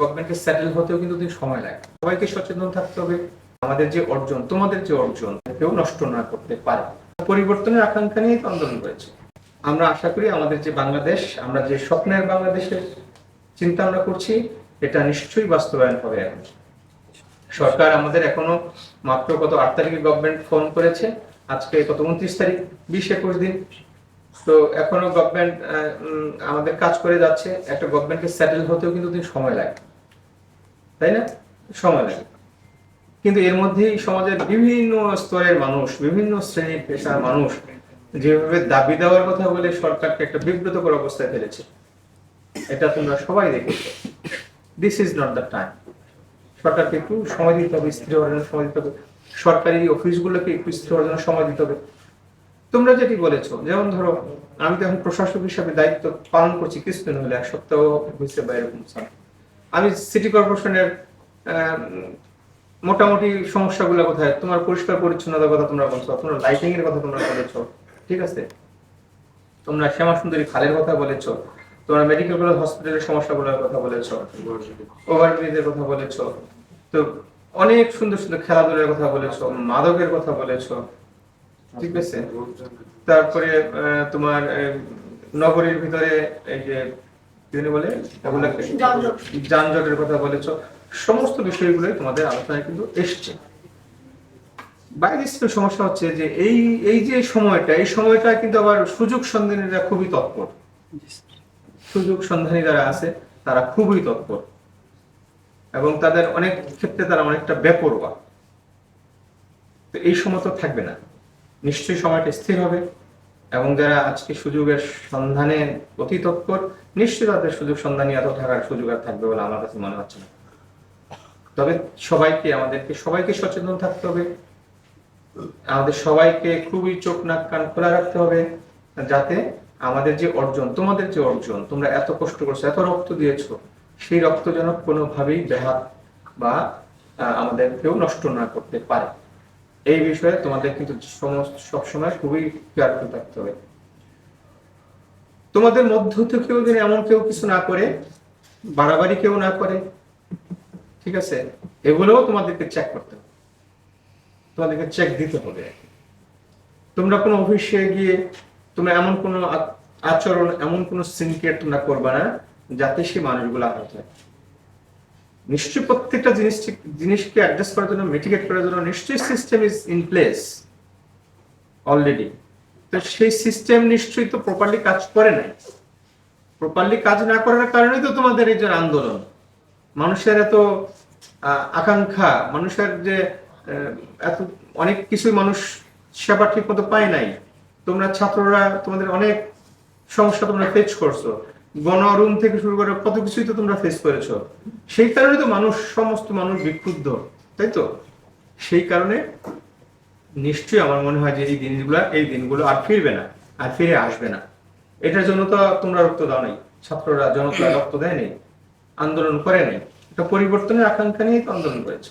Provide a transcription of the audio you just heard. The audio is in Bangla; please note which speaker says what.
Speaker 1: গভর্নমেন্টকে সেটেল হতেও কিন্তু সময় লাগে। সবাইকে সচেতন থাকতে হবে। আমাদের যে অর্জন, তোমাদের যে অর্জন কেউ নষ্ট না করতে পারে। পরিবর্তনের আকাঙ্ক্ষা নিয়েই তো আন্দোলন করেছে আমরা আশা করি আমাদের যে বাংলাদেশ, আমরা যে স্বপ্নের বাংলাদেশের চিন্তা আমরা করছি, এটা নিশ্চয়ই বাস্তবায়ন হবে এখন। সরকার আমাদের এখনও মাত্র কত আট তারিখে গভর্নমেন্ট ফোন করেছে। আজকে কত উনত্রিশ তারিখ, বিশ একুশ দিন। তো এখনও গভর্নমেন্ট আমাদের কাজ করে যাচ্ছে। একটা গভর্নমেন্টকে সেটেল হতেও কিন্তু সময় লাগে। তাই না? সময় লাগে। কিন্তু এর মধ্যেই সমাজের বিভিন্ন স্তরের মানুষ, বিভিন্ন শ্রেণির পেশার মানুষ যেভাবে দাবি দেওয়ার কথা বলে সরকারকে একটা বিব্রতকর অবস্থায় ফেলেছে, এটা তোমরা সবাই দেখেছ। This is not the time সরকারকে একটু সময় দিতে হবে, স্থির হওয়ার জন্য সময় দিতে হবে। সরকারি অফিসগুলোকে একটু স্থির হওয়ার জন্য সময় দিতে হবে। তোমরা যেটি বলেছ, যেমন ধরো, আমি তো এখন প্রশাসক হিসাবে দায়িত্ব পালন করছি, কিছুদিন হলে, এক সপ্তাহ হয়েছে বা এরকম। আমি সিটি কর্পোরেশনের মোটামুটি সমস্যাগুলো কোথায়? তোমার পরিষ্কার পরিচ্ছন্নতার কথা তোমরা বলছো, তোমরা লাইটিং এর কথা তোমরা বলেছ, ঠিক আছে? তোমরা শ্যামা সুন্দরী খালের কথা বলেছ, তোমরা মেডিকেল কলেজ হসপিটালের সমস্যাগুলোর কথা বলেছ ওভারব্রিজের কথা বলেছ, তো অনেক সুন্দর সুন্দর খেলাধুলার কথা বলেছ, মাদকের কথা বলেছ, ঠিক আছে? তারপরে তোমার নগরীর ভিতরে এই যে জানি বলে যানজটের কথা বলেছ। সমস্ত বিষয়গুলোই তোমাদের আলোচনায় কিন্তু এসছে। বাইরে সমস্যা হচ্ছে যে এই এই যে সময়টা এই সময়টা কিন্তু আবার সুযোগ সন্ধানীরা খুবই তৎপর। সুযোগ সন্ধানী যারা আছে তারা খুবই তৎপর। এবং তাদের অনেক ক্ষেত্রে তারা অনেকটা বেপরোয়া। তো এই সময় তো থাকবে না। নিশ্চয়ই সময়টা স্থির হবে। এবং যারা আজকে সুযোগের সন্ধানে অতি তৎপর নিশ্চয়ই তাদের সুযোগ সন্ধানী এত থাকার সুযোগ আর থাকবে বলে আমার কাছে মনে হচ্ছে না। তবে সবাইকে, আমাদেরকে, সবাইকে সচেতন থাকতে হবে। আমাদের সবাইকে খুবই চোখ নাক কান খোলা রাখতে হবে যাতে আমাদের যে অর্জন, তোমাদের যে অর্জন, তোমরা এত কষ্ট করছ, এত রক্ত দিয়েছ, সেই রক্ত যেন কোনোভাবেই ব্যাহাত বা আমাদের কেউ নষ্ট না করতে পারে। এই বিষয়ে তোমাদের কিন্তু সমস্ত সবসময় খুবই কেয়ারফুল থাকতে হবে। তোমাদের মধ্য থেকেও যেন এমন কেউ কিছু না করে, বাড়াবাড়ি কেউ না করে, ঠিক আছে? এগুলোও তোমাদেরকে চেক করতে হবে। তোমাদেরকে চেক দিতে হবে। তোমরা কোনো অফিসে গিয়ে তোমরা এমন কোনো আচরণ, এমন কোনো সিনকেট তোমরা করবে না, যাতে সেই মানুষগুলো আহত হয়। নিশ্চয়ই প্রত্যেকটা জিনিস জিনিসকে অ্যাডজাস্ট করার জন্য মিটিগেট করার জন্য নিশ্চয়ই system is in place already তো সেই সিস্টেম নিশ্চয়ই তো প্রপারলি কাজ করে নাই। প্রপারলি কাজ না করার কারণেই তো তোমাদের এই যে আন্দোলন। মানুষের এত আকাঙ্ক্ষা, মানুষের যে এত অনেক কিছুই মানুষ সেবা ঠিক মতো পায় নাই। তোমরা ছাত্ররা তোমাদের অনেক সমস্যা তোমরা ফেস করছ। গণরুম থেকে শুরু করে কত কিছুই তো তোমরা ফেস করেছ। সেই কারণে তো মানুষ, সমস্ত মানুষ বিক্ষুব্ধ, তাই তো? সেই কারণে নিশ্চয়ই আমার মনে হয় যে এই দিনগুলো এই দিনগুলো আর ফিরবে না, আর ফিরে আসবে না। এটার জন্য তো তোমরা রক্ত দাও নাই। ছাত্ররা, জনতা রক্ত দেয়নি আন্দোলন করে নাই। এটা পরিবর্তনের আকাঙ্ক্ষা নিয়েই তো আন্দোলন করেছে।